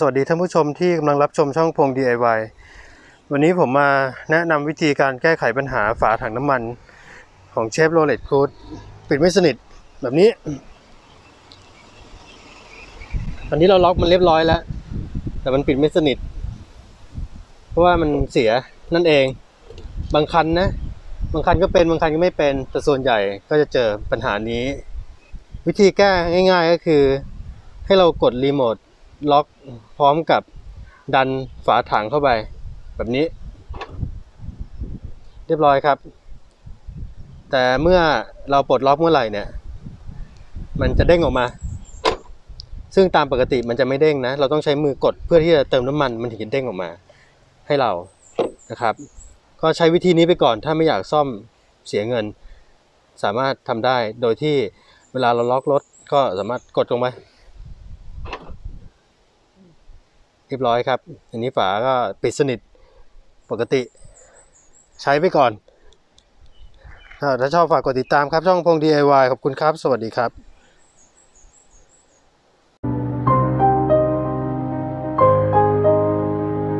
สวัสดีท่านผู้ชมที่กำลังรับชมช่องพง DIY วันนี้ผมมาแนะนำวิธีการแก้ไขปัญหาฝาถังน้ำมันของเชฟโรเลตคูดปิดไม่สนิทแบบนี้ ตอนนี้เราล็อกมันเรียบร้อยแล้ว แต่มันปิดไม่สนิท เพราะว่ามันเสียนั่นเอง บางคันนะ บางคันก็เป็นบางคันก็ไม่เป็น แต่ส่วนใหญ่ก็จะเจอปัญหานี้ วิธีแก้ง่าย ๆ ก็คือ ให้เรากดรีโมท ล็อกพร้อมกับดันฝาถังเข้าไป แบบนี้ เรียบร้อยครับ แต่เมื่อเราปลดล็อกเมื่อไหร่เนี่ย มันจะเด้งออกมา ซึ่งตามปกติมันจะไม่เด้งนะ เราต้องใช้มือกดเพื่อที่จะเติมน้ำมันมันถึงจะเด้งออกมาให้เรานะครับ ก็ใช้วิธีนี้ไปก่อนถ้าไม่อยากซ่อมเสียเงิน สามารถทำได้โดยที่เวลาเราล็อกรถก็สามารถกดลงไป เรียบร้อยครับ อันนี้ฝาก็ปิดสนิทปกติ ใช้ไปก่อน ถ้าชอบฝากกดติดตามครับช่องพง DIY ขอบคุณครับ สวัสดีครับ